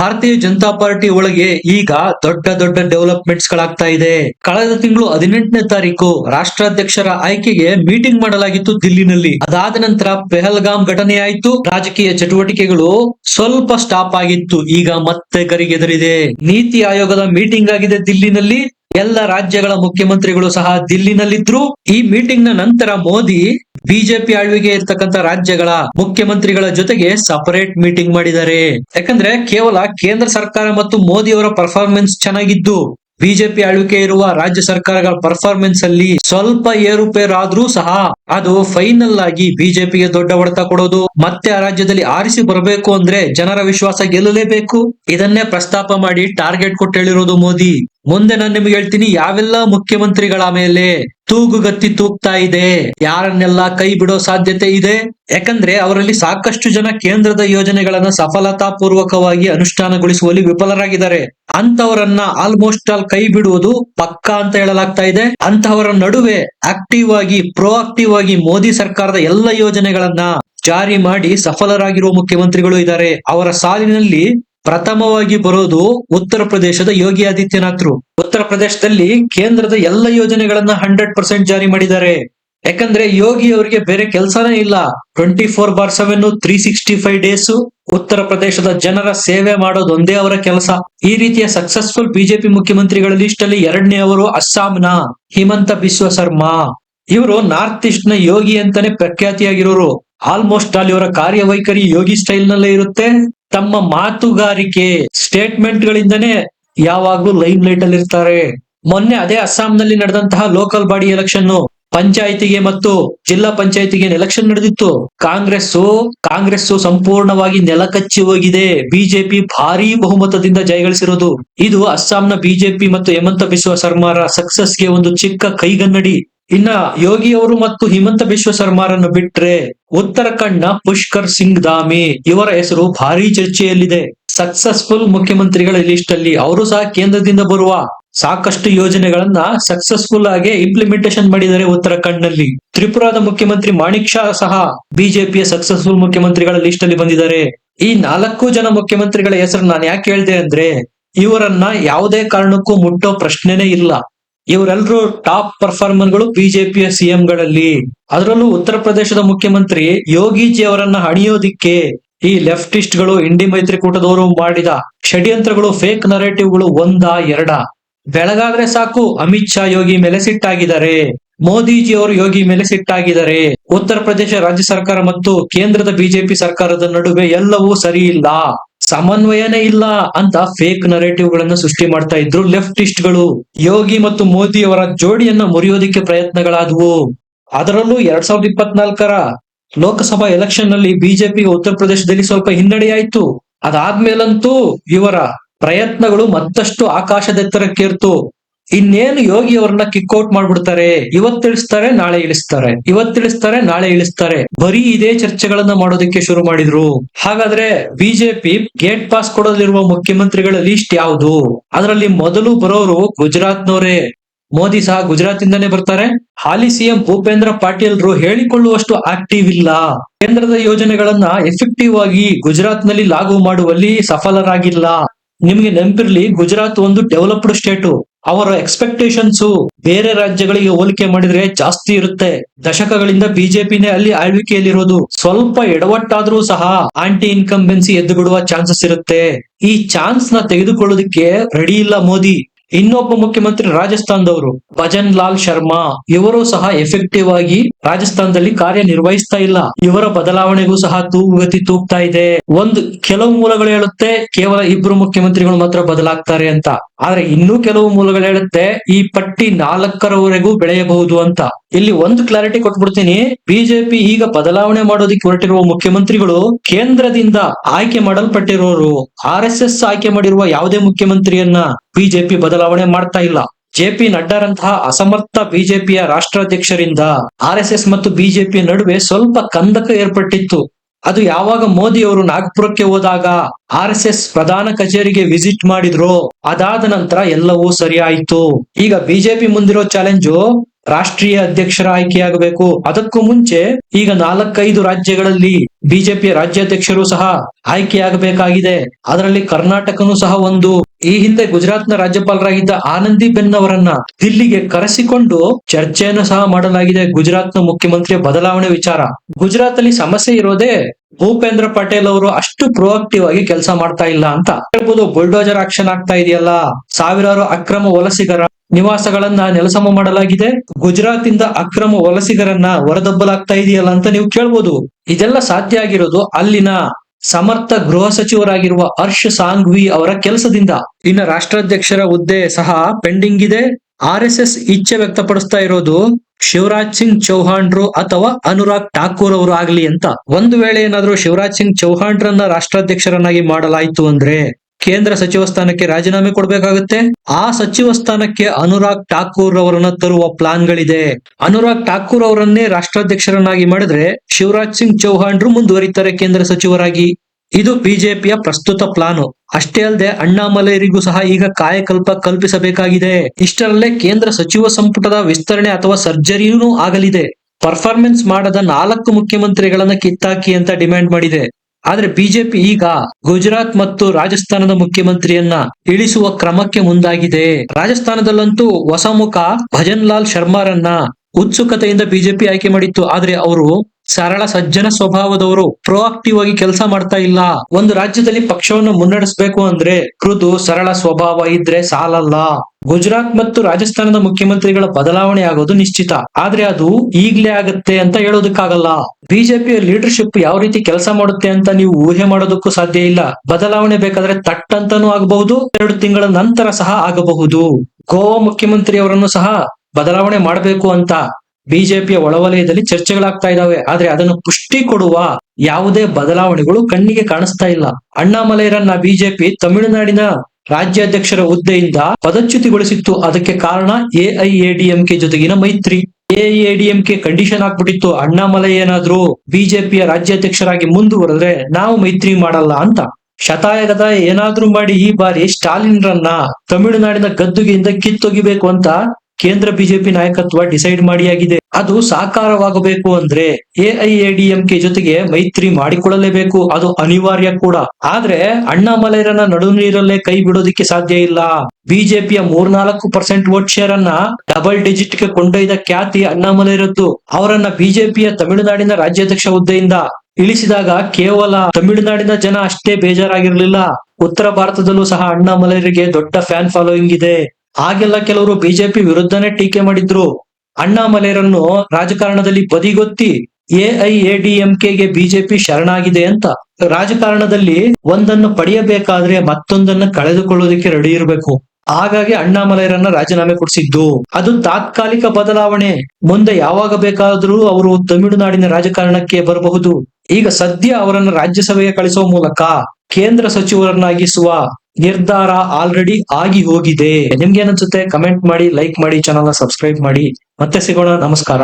ಭಾರತೀಯ ಜನತಾ ಪಾರ್ಟಿ ಒಳಗೆ ಈಗ ದೊಡ್ಡ ದೊಡ್ಡ ಡೆವಲಪ್ಮೆಂಟ್ಸ್ ಗಳಾಗ್ತಾ ಇದೆ. ಕಳೆದ ತಿಂಗಳು ಹದಿನೆಂಟನೇ ತಾರೀಕು ರಾಷ್ಟ್ರಾಧ್ಯಕ್ಷರ ಆಯ್ಕೆಗೆ ಮೀಟಿಂಗ್ ಮಾಡಲಾಗಿತ್ತು ದಿಲ್ಲಿನಲ್ಲಿ. ಅದಾದ ನಂತರ ಪೆಹಲ್ಗಾಮ್ ಘಟನೆ ಆಯಿತು. ರಾಜಕೀಯ ಚಟುವಟಿಕೆಗಳು ಸ್ವಲ್ಪ ಸ್ಟಾಪ್ ಆಗಿತ್ತು. ಈಗ ಮತ್ತೆ ಕರಿಗೆದರಿದೆ ನೀತಿ ಆಯೋಗದ ಮೀಟಿಂಗ್ ಆಗಿದೆ ದಿಲ್ಲಿನಲ್ಲಿ. ಎಲ್ಲ ರಾಜ್ಯಗಳ ಮುಖ್ಯಮಂತ್ರಿಗಳು ಸಹ ದಿಲ್ಲಿನಲ್ಲಿದ್ರು. ಈ ಮೀಟಿಂಗ್ನ ನಂತರ ಮೋದಿ ಬಿಜೆಪಿ ಆಳ್ವಿಗೆ ಇರ್ತಕ್ಕಂಥ ರಾಜ್ಯಗಳ ಮುಖ್ಯಮಂತ್ರಿಗಳ ಜೊತೆಗೆ ಸಪರೇಟ್ ಮೀಟಿಂಗ್ ಮಾಡಿದ್ದಾರೆ. ಯಾಕಂದ್ರೆ ಕೇವಲ ಕೇಂದ್ರ ಸರ್ಕಾರ ಮತ್ತು ಮೋದಿ ಅವರ ಪರ್ಫಾರ್ಮೆನ್ಸ್ ಚೆನ್ನಾಗಿದ್ದು. ಬಿಜೆಪಿ ಆಳ್ವಿಕೆ ಇರುವ ರಾಜ್ಯ ಸರ್ಕಾರಗಳ ಪರ್ಫಾರ್ಮೆನ್ಸ್ ಅಲ್ಲಿ ಸ್ವಲ್ಪ ಏರುಪೇರಾದ್ರೂ ಸಹ ಅದು ಫೈನಲ್ ಆಗಿ ಬಿಜೆಪಿಗೆ ದೊಡ್ಡ ಹೊಡೆತ ಕೊಡೋದು. ಮತ್ತೆ ಆ ರಾಜ್ಯದಲ್ಲಿ ಆರಿಸಿ ಬರಬೇಕು ಅಂದ್ರೆ ಜನರ ವಿಶ್ವಾಸ ಗೆಲ್ಲಲೇಬೇಕು. ಇದನ್ನೇ ಪ್ರಸ್ತಾಪ ಮಾಡಿ ಟಾರ್ಗೆಟ್ ಕೊಟ್ಟು ಹೇಳಿರೋದು ಮೋದಿ. ಮುಂದೆ ನಾನು ನಿಮ್ಗೆ ಹೇಳ್ತೀನಿ, ಯಾವೆಲ್ಲ ಮುಖ್ಯಮಂತ್ರಿಗಳ ಮೇಲೆ ತೂಗುಗತ್ತಿ ತೂಗ್ತಾ ಇದೆ. ಯಾರನ್ನೆಲ್ಲ ಕೈ ಬಿಡೋ ಸಾಧ್ಯತೆ ಇದೆ? ಯಾಕಂದ್ರೆ ಅವರಲ್ಲಿ ಸಾಕಷ್ಟು ಜನ ಕೇಂದ್ರದ ಯೋಜನೆಗಳನ್ನ ಸಫಲತಾ ಪೂರ್ವಕವಾಗಿ ಅನುಷ್ಠಾನಗೊಳಿಸುವಲ್ಲಿ ವಿಫಲರಾಗಿದ್ದಾರೆ. ಅಂತವರನ್ನ ಆಲ್ಮೋಸ್ಟ್ ಆಲ್ ಕೈ ಬಿಡುವುದು ಪಕ್ಕಾ ಅಂತ ಹೇಳಲಾಗ್ತಾ ಇದೆ. ಅಂತವರ ನಡುವೆ ಆಕ್ಟಿವ್ ಆಗಿ ಪ್ರೋ ಆಕ್ಟಿವ್ ಆಗಿ ಮೋದಿ ಸರ್ಕಾರದ ಎಲ್ಲ ಯೋಜನೆಗಳನ್ನ ಜಾರಿ ಮಾಡಿ ಸಫಲರಾಗಿರುವ ಮುಖ್ಯಮಂತ್ರಿಗಳು ಇದ್ದಾರೆ. ಅವರ ಸಾಲಿನಲ್ಲಿ ಪ್ರಥಮವಾಗಿ ಬರೋದು ಉತ್ತರ ಪ್ರದೇಶದ ಯೋಗಿ ಆದಿತ್ಯನಾಥ್ರು. ಉತ್ತರ ಪ್ರದೇಶದಲ್ಲಿ ಕೇಂದ್ರದ ಎಲ್ಲ ಯೋಜನೆಗಳನ್ನ ಹಂಡ್ರೆಡ್ ಪರ್ಸೆಂಟ್ ಜಾರಿ ಮಾಡಿದ್ದಾರೆ. ಯಾಕಂದ್ರೆ ಯೋಗಿ ಅವರಿಗೆ ಬೇರೆ ಕೆಲಸನೇ ಇಲ್ಲ. Twenty four bar seven three sixty five days ಉತ್ತರ ಪ್ರದೇಶದ ಜನರ ಸೇವೆ ಮಾಡೋದು ಒಂದೇ ಅವರ ಕೆಲಸ. ಈ ರೀತಿಯ ಸಕ್ಸಸ್ಫುಲ್ ಬಿಜೆಪಿ ಮುಖ್ಯಮಂತ್ರಿಗಳ ಲಿಸ್ಟ್ ಅಲ್ಲಿ ಎರಡನೇ ಅವರು ಅಸ್ಸಾಂನ ಹಿಮಂತ ಬಿಸ್ವ ಶರ್ಮಾ. ಇವರು ನಾರ್ತ್ ಈಸ್ಟ್ನ ಯೋಗಿ ಅಂತಾನೆ ಪ್ರಖ್ಯಾತಿಯಾಗಿರೋರು. ಆಲ್ಮೋಸ್ಟ್ ಅಲ್ಲಿ ಇವರ ಕಾರ್ಯವೈಖರಿ ಯೋಗಿ ಸ್ಟೈಲ್ ನಲ್ಲೇ ಇರುತ್ತೆ. ತಮ್ಮ ಮಾತುಗಾರಿಕೆ ಸ್ಟೇಟ್ಮೆಂಟ್ ಗಳಿಂದನೇ ಯಾವಾಗ್ಲೂ ಲೈನ್ ಲೈಟ್ ಅಲ್ಲಿ ಇರ್ತಾರೆ. ಮೊನ್ನೆ ಅದೇ ಅಸ್ಸಾಂನಲ್ಲಿ ನಡೆದಂತಹ ಲೋಕಲ್ ಬಾಡಿ ಎಲೆಕ್ಷನ್ ಪಂಚಾಯಿತಿಗೆ ಮತ್ತು ಜಿಲ್ಲಾ ಪಂಚಾಯತಿಗೆ ಎಲೆಕ್ಷನ್ ನಡೆದಿತ್ತು. ಕಾಂಗ್ರೆಸ್ ಕಾಂಗ್ರೆಸ್ ಸಂಪೂರ್ಣವಾಗಿ ನೆಲಕಚ್ಚಿ ಹೋಗಿದೆ. ಬಿಜೆಪಿ ಭಾರಿ ಬಹುಮತದಿಂದ ಜಯಗಳಿಸಿರೋದು. ಇದು ಅಸ್ಸಾಂನ ಬಿಜೆಪಿ ಮತ್ತು ಹೇಮಂತ ಬಿಸ್ವ ಶರ್ಮಾರ ಸಕ್ಸಸ್ಗೆ ಒಂದು ಚಿಕ್ಕ ಕೈಗನ್ನಡಿ. ಇನ್ನ ಯೋಗಿಯವರು ಮತ್ತು ಹಿಮಂತ ಬಿಶ್ವ ಶರ್ಮಾರನ್ನು ಬಿಟ್ರೆ ಉತ್ತರಾಖಂಡ್ನ ಪುಷ್ಕರ್ ಸಿಂಗ್ ಧಾಮಿ. ಇವರ ಹೆಸರು ಭಾರಿ ಚರ್ಚೆಯಲ್ಲಿದೆ. ಸಕ್ಸಸ್ಫುಲ್ ಮುಖ್ಯಮಂತ್ರಿಗಳ ಲಿಸ್ಟ್ ಅಲ್ಲಿ ಅವರು ಸಹ ಕೇಂದ್ರದಿಂದ ಬರುವ ಸಾಕಷ್ಟು ಯೋಜನೆಗಳನ್ನ ಸಕ್ಸಸ್ಫುಲ್ ಆಗಿ ಇಂಪ್ಲಿಮೆಂಟೇಷನ್ ಮಾಡಿದ್ದಾರೆ ಉತ್ತರಾಖಂಡ್ನಲ್ಲಿ ತ್ರಿಪುರಾದ ಮುಖ್ಯಮಂತ್ರಿ ಮಾಣಿಕ್ ಶಾ ಸಹ ಬಿಜೆಪಿಯ ಸಕ್ಸಸ್ಫುಲ್ ಮುಖ್ಯಮಂತ್ರಿಗಳ ಲಿಸ್ಟ್ ಅಲ್ಲಿ ಬಂದಿದ್ದಾರೆ. ಈ ನಾಲ್ಕು ಜನ ಮುಖ್ಯಮಂತ್ರಿಗಳ ಹೆಸರು ನಾನು ಯಾಕೆ ಹೇಳಿದೆ ಅಂದ್ರೆ ಇವರನ್ನ ಯಾವುದೇ ಕಾರಣಕ್ಕೂ ಮುಟ್ಟೋ ಪ್ರಶ್ನೆನೇ ಇಲ್ಲ. ಇವರೆಲ್ಲರೂ ಟಾಪ್ ಪರ್ಫಾರ್ಮರ್ಗಳು ಬಿಜೆಪಿಯ ಸಿಎಂ ಗಳಲ್ಲಿ ಅದರಲ್ಲೂ ಉತ್ತರ ಪ್ರದೇಶದ ಮುಖ್ಯಮಂತ್ರಿ ಯೋಗಿಜಿ ಅವರನ್ನ ಹಣಿಯೋದಿಕ್ಕೆ ಈ ಲೆಫ್ಟಿಸ್ಟ್ಗಳು ಇಂಡಿ ಮೈತ್ರಿಕೂಟದವರು ಮಾಡಿದ ಷಡ್ಯಂತ್ರಗಳು, ಫೇಕ್ ನರೇಟಿವ್ಗಳು ಒಂದ, ಎರಡ. ಬೆಳಗಾದ್ರೆ ಸಾಕು, ಅಮಿತ್ ಶಾ ಯೋಗಿ ಮೇಲೆ ಸಿಟ್ಟಾಗಿದ್ದಾರೆ. ಮೋದಿಜಿ ಅವರು ಯೋಗಿ ಮೇಲೆ ಸಿಟ್ಟಾಗಿದ್ದಾರೆ. ಉತ್ತರ ಪ್ರದೇಶ ರಾಜ್ಯ ಸರ್ಕಾರ ಮತ್ತು ಕೇಂದ್ರದ ಬಿಜೆಪಿ ಸರ್ಕಾರದ ನಡುವೆ ಎಲ್ಲವೂ ಸರಿ ಇಲ್ಲ ಸಮನ್ವಯನೇ ಇಲ್ಲ ಅಂತ ಫೇಕ್ ನರೇಟಿವ್ ಗಳನ್ನ ಸೃಷ್ಟಿ ಮಾಡ್ತಾ ಇದ್ರು ಲೆಫ್ಟಿಸ್ಟ್ಗಳು ಯೋಗಿ ಮತ್ತು ಮೋದಿ ಅವರ ಜೋಡಿಯನ್ನ ಮುರಿಯೋದಿಕ್ಕೆ ಪ್ರಯತ್ನಗಳಾದವು. ಅದರಲ್ಲೂ ಎರಡ್ ಸಾವಿರದ ಇಪ್ಪತ್ನಾಲ್ಕರ ಲೋಕಸಭಾ ಎಲೆಕ್ಷನ್ನಲ್ಲಿ ಬಿಜೆಪಿ ಉತ್ತರ ಪ್ರದೇಶದಲ್ಲಿ ಸ್ವಲ್ಪ ಹಿನ್ನಡೆಯಾಯ್ತು. ಅದಾದ್ಮೇಲಂತೂ ಇವರ ಪ್ರಯತ್ನಗಳು ಮತ್ತಷ್ಟು ಆಕಾಶದೆತ್ತರಕ್ಕೇರ್ತು. ಇನ್ನೇನು ಯೋಗಿ ಅವ್ರನ್ನ ಕಿಕ್ಔಟ್ ಮಾಡ್ಬಿಡ್ತಾರೆ? ಇವತ್ ತಿಳಿಸ್ತಾರೆ, ನಾಳೆ ಇಳಿಸ್ತಾರೆ. ಇವತ್ ತಿಳಿಸ್ತಾರೆ, ನಾಳೆ ಇಳಿಸ್ತಾರೆ. ಬರೀ ಇದೇ ಚರ್ಚೆಗಳನ್ನ ಮಾಡೋದಕ್ಕೆ ಶುರು ಮಾಡಿದ್ರು. ಹಾಗಾದ್ರೆ ಬಿಜೆಪಿ ಗೇಟ್ ಪಾಸ್ ಕೊಡಲಿರುವ ಮುಖ್ಯಮಂತ್ರಿಗಳ ಲಿಸ್ಟ್ ಯಾವುದು? ಅದರಲ್ಲಿ ಮೊದಲು ಬರೋರು ಗುಜರಾತ್ನವರೇ. ಮೋದಿ ಸಹ ಗುಜರಾತ್ ಇಂದಾನೇ ಬರ್ತಾರೆ. ಹಾಲಿ ಸಿಎಂ ಭೂಪೇಂದ್ರ ಪಾಟೀಲ್ರು ಹೇಳಿಕೊಳ್ಳುವಷ್ಟು ಆಕ್ಟಿವ್ ಇಲ್ಲ. ಕೇಂದ್ರದ ಯೋಜನೆಗಳನ್ನ ಎಫೆಕ್ಟಿವ್ ಆಗಿ ಗುಜರಾತ್ನಲ್ಲಿ ಲಾಗು ಮಾಡುವಲ್ಲಿ ಸಫಲರಾಗಿಲ್ಲ. ನಿಮ್ಗೆ ನೆನಪಿರ್ಲಿ, ಗುಜರಾತ್ ಒಂದು ಡೆವಲಪ್ಡ್ ಸ್ಟೇಟು ಅವರ ಎಕ್ಸ್ಪೆಕ್ಟೇಷನ್ಸ್ ಬೇರೆ ರಾಜ್ಯಗಳಿಗೆ ಹೋಲಿಕೆ ಮಾಡಿದ್ರೆ ಜಾಸ್ತಿ ಇರುತ್ತೆ. ದಶಕಗಳಿಂದ ಬಿಜೆಪಿನೇ ಅಲ್ಲಿ ಆಳ್ವಿಕೆಯಲ್ಲಿರೋದು. ಸ್ವಲ್ಪ ಎಡವಟ್ಟಾದ್ರೂ ಸಹ ಆಂಟಿ ಇನ್ಕಂಬೆನ್ಸಿ ಎದ್ದು ಬಿಡುವ ಚಾನ್ಸಸ್ ಇರುತ್ತೆ. ಈ ಚಾನ್ಸ್ನ ತೆಗೆದುಕೊಳ್ಳೋದಕ್ಕೆ ರೆಡಿ ಇಲ್ಲ ಮೋದಿ. ಇನ್ನೊಬ್ಬ ಮುಖ್ಯಮಂತ್ರಿ ರಾಜಸ್ಥಾನದವರು ಭಜನ್ ಲಾಲ್ ಶರ್ಮಾ, ಇವರು ಸಹ ಎಫೆಕ್ಟಿವ್ ಆಗಿ ರಾಜಸ್ಥಾನದಲ್ಲಿ ಕಾರ್ಯನಿರ್ವಹಿಸ್ತಾ ಇಲ್ಲ. ಇವರ ಬದಲಾವಣೆಗೂ ಸಹ ತೂಗುಗತಿ ತೂಗ್ತಾ ಇದೆ. ಒಂದು, ಕೆಲವು ಮೂಲಗಳು ಹೇಳುತ್ತೆ, ಕೇವಲ ಇಬ್ರು ಮುಖ್ಯಮಂತ್ರಿಗಳು ಮಾತ್ರ ಬದಲಾಗ್ತಾರೆ ಅಂತ. ಆದ್ರೆ ಇನ್ನೂ ಕೆಲವು ಮೂಲಗಳು ಹೇಳುತ್ತೆ, ಈ ಪಟ್ಟಿ ನಾಲ್ಕರವರೆಗೂ ಬೆಳೆಯಬಹುದು ಅಂತ. ಇಲ್ಲಿ ಒಂದು ಕ್ಲಾರಿಟಿ ಕೊಟ್ಬಿಡ್ತೀನಿ. ಬಿಜೆಪಿ ಈಗ ಬದಲಾವಣೆ ಮಾಡೋದಕ್ಕೆ ಹೊರಟಿರುವ ಮುಖ್ಯಮಂತ್ರಿಗಳು ಕೇಂದ್ರದಿಂದ ಆಯ್ಕೆ ಮಾಡಲ್ಪಟ್ಟಿರೋರು, ಆರ್ ಎಸ್ ಎಸ್ ಆಯ್ಕೆ ಮಾಡಿರುವ ಯಾವುದೇ ಮುಖ್ಯಮಂತ್ರಿಯನ್ನ ಬಿಜೆಪಿ ಬದಲಾವಣೆ ಮಾಡ್ತಾ ಇಲ್ಲ. ಜೆ ಪಿ ನಡ್ಡಾರಂತಹ ಅಸಮರ್ಥ ಬಿಜೆಪಿಯ ರಾಷ್ಟ್ರಾಧ್ಯಕ್ಷರಿಂದ ಆರ್ ಎಸ್ ಎಸ್ ಮತ್ತು ಬಿಜೆಪಿ ನಡುವೆ ಸ್ವಲ್ಪ ಕಂದಕ ಏರ್ಪಟ್ಟಿತ್ತು. ಅದು ಯಾವಾಗ ಮೋದಿ ಅವರು ನಾಗ್ಪುರಕ್ಕೆ ಹೋದಾಗ ಆರ್ ಎಸ್ ಎಸ್ ಪ್ರಧಾನ ಕಚೇರಿಗೆ ವಿಸಿಟ್ ಮಾಡಿದ್ರು, ಅದಾದ ನಂತರ ಎಲ್ಲವೂ ಸರಿಯಾಯಿತು. ಈಗ ಬಿಜೆಪಿ ಮುಂದಿರೋ ಚಾಲೆಂಜು ರಾಷ್ಟ್ರೀಯ ಅಧ್ಯಕ್ಷರ ಆಯ್ಕೆಯಾಗಬೇಕು. ಅದಕ್ಕೂ ಮುಂಚೆ ಈಗ ನಾಲ್ಕೈದು ರಾಜ್ಯಗಳಲ್ಲಿ ಬಿಜೆಪಿ ರಾಜ್ಯಾಧ್ಯಕ್ಷರು ಸಹ ಆಯ್ಕೆಯಾಗಬೇಕಾಗಿದೆ. ಅದರಲ್ಲಿ ಕರ್ನಾಟಕನೂ ಸಹ ಒಂದು. ಈ ಹಿಂದೆ ಗುಜರಾತ್ನ ರಾಜ್ಯಪಾಲರಾಗಿದ್ದ ಆನಂದಿ ಬೆನ್ ಅವರನ್ನ ದಿಲ್ಲಿಗೆ ಕರೆಸಿಕೊಂಡು ಚರ್ಚೆಯನ್ನು ಸಹ ಮಾಡಲಾಗಿದೆ ಗುಜರಾತ್ನ ಮುಖ್ಯಮಂತ್ರಿಯ ಬದಲಾವಣೆ ವಿಚಾರ. ಗುಜರಾತ್ ಅಲ್ಲಿ ಸಮಸ್ಯೆ ಇರೋದೇ ಭೂಪೇಂದ್ರ ಪಟೇಲ್ ಅವರು ಅಷ್ಟು ಪ್ರೊಆಕ್ಟಿವ್ ಆಗಿ ಕೆಲಸ ಮಾಡ್ತಾ ಇಲ್ಲ ಅಂತ. ಹೇಳ್ಬೋದು ಬುಲ್ಡೋಜರ್ ಆಕ್ಷನ್ ಆಗ್ತಾ ಇದೆಯಲ್ಲ? ಸಾವಿರಾರು ಅಕ್ರಮ ವಲಸಿಗರ ನಿವಾಸಗಳನ್ನ ನೆಲಸಮ ಮಾಡಲಾಗಿದೆ. ಗುಜರಾತ್ ಇಂದ ಅಕ್ರಮ ವಲಸಿಗರನ್ನ ಹೊರದಬ್ಬಲಾಗ್ತಾ ಇದೆಯಲ್ಲ ಅಂತ ನೀವು ಕೇಳ್ಬೋದು. ಇದೆಲ್ಲ ಸಾಧ್ಯ ಆಗಿರೋದು ಅಲ್ಲಿನ ಸಮರ್ಥ ಗೃಹ ಸಚಿವರಾಗಿರುವ ಹರ್ಷ್ ಸಾಂಘ್ವಿ ಅವರ ಕೆಲಸದಿಂದ ಇನ್ನು ರಾಷ್ಟ್ರಾಧ್ಯಕ್ಷರ ಹುದ್ದೆ ಸಹ ಪೆಂಡಿಂಗ್ ಇದೆ. ಆರ್ ಎಸ್ ಎಸ್ ಇಚ್ಛೆ ವ್ಯಕ್ತಪಡಿಸ್ತಾ ಇರೋದು ಶಿವರಾಜ್ ಸಿಂಗ್ ಚೌಹಾಣ್ರು ಅಥವಾ ಅನುರಾಗ್ ಠಾಕೂರ್ ಅವರು ಆಗ್ಲಿ ಅಂತ. ಒಂದು ವೇಳೆ ಏನಾದ್ರೂ ಶಿವರಾಜ್ ಸಿಂಗ್ ಚೌಹಾಣ್ರನ್ನ ರಾಷ್ಟ್ರಾಧ್ಯಕ್ಷರನ್ನಾಗಿ ಮಾಡಲಾಯಿತು ಅಂದ್ರೆ ಕೇಂದ್ರ ಸಚಿವ ಸ್ಥಾನಕ್ಕೆ ರಾಜೀನಾಮೆ ಕೊಡಬೇಕಾಗುತ್ತೆ? ಆ ಸಚಿವ ಸ್ಥಾನಕ್ಕೆ ಅನುರಾಗ್ ಠಾಕೂರ್ ಅವರನ್ನ ತರುವ ಪ್ಲಾನ್ಗಳಿದೆ. ಅನುರಾಗ್ ಠಾಕೂರ್ ಅವರನ್ನೇ ರಾಷ್ಟ್ರಾಧ್ಯಕ್ಷರನ್ನಾಗಿ ಮಾಡಿದ್ರೆ ಶಿವರಾಜ್ ಸಿಂಗ್ ಚೌಹಾಣ್ರು ಮುಂದುವರಿತಾರೆ ಕೇಂದ್ರ ಸಚಿವರಾಗಿ. ಇದು ಬಿಜೆಪಿಯ ಪ್ರಸ್ತುತ ಪ್ಲಾನು. ಅಷ್ಟೇ ಅಲ್ಲದೆ ಅಣ್ಣಾಮಲೈರಿಗೂ ಸಹ ಈಗ ಕಾಯಕಲ್ಪ ಕಲ್ಪಿಸಬೇಕಾಗಿದೆ. ಇಷ್ಟರಲ್ಲೇ ಕೇಂದ್ರ ಸಚಿವ ಸಂಪುಟದ ವಿಸ್ತರಣೆ ಅಥವಾ ಸರ್ಜರಿಯೂ ಆಗಲಿದೆ. ಪರ್ಫಾರ್ಮೆನ್ಸ್ ಮಾಡದ ನಾಲ್ಕು ಮುಖ್ಯಮಂತ್ರಿಗಳನ್ನ ಕಿತ್ತಾಕಿ ಅಂತ ಡಿಮ್ಯಾಂಡ್ ಮಾಡಿದೆ. ಆದ್ರೆ ಬಿಜೆಪಿ ಈಗ ಗುಜರಾತ್ ಮತ್ತು ರಾಜಸ್ಥಾನದ ಮುಖ್ಯಮಂತ್ರಿಯನ್ನ ಇಳಿಸುವ ಕ್ರಮಕ್ಕೆ ಮುಂದಾಗಿದೆ. ರಾಜಸ್ಥಾನದಲ್ಲಂತೂ ಹೊಸ ಮುಖ ಭಜನ್ ಲಾಲ್ ಶರ್ಮಾರನ್ನ ಉತ್ಸುಕತೆಯಿಂದ ಬಿಜೆಪಿ ಆಯ್ಕೆ ಮಾಡಿತ್ತು. ಆದ್ರೆ ಅವರು ಸರಳ ಸಜ್ಜನ ಸ್ವಭಾವದವರು ಪ್ರೊಆಕ್ಟಿವ್ ಆಗಿ ಕೆಲಸ ಮಾಡ್ತಾ ಇಲ್ಲ. ಒಂದು ರಾಜ್ಯದಲ್ಲಿ ಪಕ್ಷವನ್ನು ಮುನ್ನಡೆಸಬೇಕು ಅಂದ್ರೆ ಮೃದು ಸರಳ ಸ್ವಭಾವ ಇದ್ರೆ ಸಾಲಲ್ಲ. ಗುಜರಾತ್ ಮತ್ತು ರಾಜಸ್ಥಾನದ ಮುಖ್ಯಮಂತ್ರಿಗಳ ಬದಲಾವಣೆ ಆಗೋದು ನಿಶ್ಚಿತ. ಆದ್ರೆ ಅದು ಈಗ್ಲೇ ಆಗತ್ತೆ ಅಂತ ಹೇಳೋದಕ್ಕಾಗಲ್ಲ. ಬಿಜೆಪಿಯ ಲೀಡರ್ಶಿಪ್ ಯಾವ ರೀತಿ ಕೆಲಸ ಮಾಡುತ್ತೆ ಅಂತ ನೀವು ಊಹೆ ಮಾಡೋದಕ್ಕೂ ಸಾಧ್ಯ ಇಲ್ಲ. ಬದಲಾವಣೆ ಬೇಕಾದ್ರೆ ತಟ್ ಅಂತಾನೂ ಆಗಬಹುದು, ಎರಡು ತಿಂಗಳ ನಂತರ ಸಹ ಆಗಬಹುದು. ಗೋವಾ ಮುಖ್ಯಮಂತ್ರಿ ಅವರನ್ನು ಸಹ ಬದಲಾವಣೆ ಮಾಡಬೇಕು ಅಂತ. ಬಿಜೆಪಿಯ ಒಳವಲಯದಲ್ಲಿ ಚರ್ಚೆಗಳಾಗ್ತಾ ಇದಾವೆ. ಆದ್ರೆ ಅದನ್ನು ಪುಷ್ಟಿ ಕೊಡುವ ಯಾವುದೇ ಬದಲಾವಣೆಗಳು ಕಣ್ಣಿಗೆ ಕಾಣಿಸ್ತಾ ಇಲ್ಲ. ಅಣ್ಣಾಮಲೈರನ್ನ ಬಿಜೆಪಿ ತಮಿಳುನಾಡಿನ ರಾಜ್ಯಾಧ್ಯಕ್ಷರ ಹುದ್ದೆಯಿಂದ ಪದಚ್ಯುತಿಗೊಳಿಸಿತ್ತು. ಅದಕ್ಕೆ ಕಾರಣ ಎಐಎಡಿಎಂಕೆ ಜೊತೆಗಿನ ಮೈತ್ರಿ. ಎಐಎಡಿಎಂಕೆ ಕಂಡೀಷನ್ ಆಗ್ಬಿಟ್ಟಿತ್ತು. ಅಣ್ಣಾಮಲೈ ಏನಾದ್ರೂ ಬಿಜೆಪಿಯ ರಾಜ್ಯಾಧ್ಯಕ್ಷರಾಗಿ ಮುಂದುವರೆದ್ರೆ ನಾವು ಮೈತ್ರಿ ಮಾಡಲ್ಲ ಅಂತ. ಶತಾಯಗದ ಏನಾದ್ರೂ ಮಾಡಿ ಈ ಬಾರಿ ಸ್ಟಾಲಿನ್ರನ್ನ ತಮಿಳುನಾಡಿನ ಗದ್ದುಗೆಯಿಂದ ಕಿತ್ತೊಗಿಬೇಕು ಅಂತ ಕೇಂದ್ರ ಬಿಜೆಪಿ ನಾಯಕತ್ವ ಡಿಸೈಡ್ ಮಾಡಿಯಾಗಿದೆ. ಅದು ಸಾಕಾರವಾಗಬೇಕು ಅಂದ್ರೆ ಎಐಎಡಿಎಂಕೆ ಜೊತೆಗೆ ಮೈತ್ರಿ ಮಾಡಿಕೊಳ್ಳಲೇಬೇಕು. ಅದು ಅನಿವಾರ್ಯ ಕೂಡ. ಆದ್ರೆ ಅಣ್ಣಾಮಲೈರನ್ನ ನಡು ನೀರಲ್ಲೇ ಕೈ ಬಿಡೋದಿಕ್ಕೆ ಸಾಧ್ಯ ಇಲ್ಲ. ಬಿಜೆಪಿಯ ಮೂರ್ನಾಲ್ಕು ಪರ್ಸೆಂಟ್ ವೋಟ್ ಶೇರ್ ಅನ್ನ ಡಬಲ್ ಡಿಜಿಟ್ಗೆ ಕೊಂಡೊಯ್ದ ಖ್ಯಾತಿ ಅಣ್ಣಾಮಲೈರದ್ದು. ಅವರನ್ನ ಬಿಜೆಪಿಯ ತಮಿಳುನಾಡಿನ ರಾಜ್ಯಾಧ್ಯಕ್ಷ ಹುದ್ದೆಯಿಂದ ಇಳಿಸಿದಾಗ ಕೇವಲ ತಮಿಳುನಾಡಿನ ಜನ ಅಷ್ಟೇ ಬೇಜಾರಾಗಿರ್ಲಿಲ್ಲ. ಉತ್ತರ ಭಾರತದಲ್ಲೂ ಸಹ ಅಣ್ಣಾಮಲೈರಿಗೆ ದೊಡ್ಡ ಫ್ಯಾನ್ ಫಾಲೋಯಿಂಗ್ ಇದೆ. ಆಗೆಲ್ಲ ಕೆಲವರು ಬಿಜೆಪಿ ವಿರುದ್ಧನೇ ಟೀಕೆ ಮಾಡಿದ್ರು. ಅಣ್ಣಾಮಲೆಯರನ್ನು ರಾಜಕಾರಣದಲ್ಲಿ ಬದಿಗೊತ್ತಿ ಎಐಎಡಿಎಂಕೆಗೆ ಬಿಜೆಪಿ ಶರಣಾಗಿದೆ ಅಂತ. ರಾಜಕಾರಣದಲ್ಲಿ ಒಂದನ್ನು ಪಡೆಯಬೇಕಾದ್ರೆ ಮತ್ತೊಂದನ್ನು ಕಳೆದುಕೊಳ್ಳೋದಕ್ಕೆ ರೆಡಿ ಇರಬೇಕು. ಹಾಗಾಗಿ ಅಣ್ಣಾಮಲೈರನ್ನ ರಾಜೀನಾಮೆ ಕೊಡಿಸಿದ್ದು. ಅದು ತಾತ್ಕಾಲಿಕ ಬದಲಾವಣೆ. ಮುಂದೆ ಯಾವಾಗ ಬೇಕಾದರೂ ಅವರು ತಮಿಳುನಾಡಿನ ರಾಜಕಾರಣಕ್ಕೆ ಬರಬಹುದು. ಈಗ ಸದ್ಯ ಅವರನ್ನು ರಾಜ್ಯಸಭೆಗೆ ಕಳಿಸುವ ಮೂಲಕ ಕೇಂದ್ರ ಸಚಿವರನ್ನಾಗಿಸುವ ನಿರ್ಧಾರ ಆಲ್ರೆಡಿ ಆಗಿ ಹೋಗಿದೆ. ನಿಮ್ಗೆ ಏನನ್ಸುತ್ತೆ ಕಮೆಂಟ್ ಮಾಡಿ ಲೈಕ್ ಮಾಡಿ ಚಾನಲ್ನ ಸಬ್ಸ್ಕ್ರೈಬ್ ಮಾಡಿ. ಮತ್ತೆ ಸಿಗೋಣ. ನಮಸ್ಕಾರ.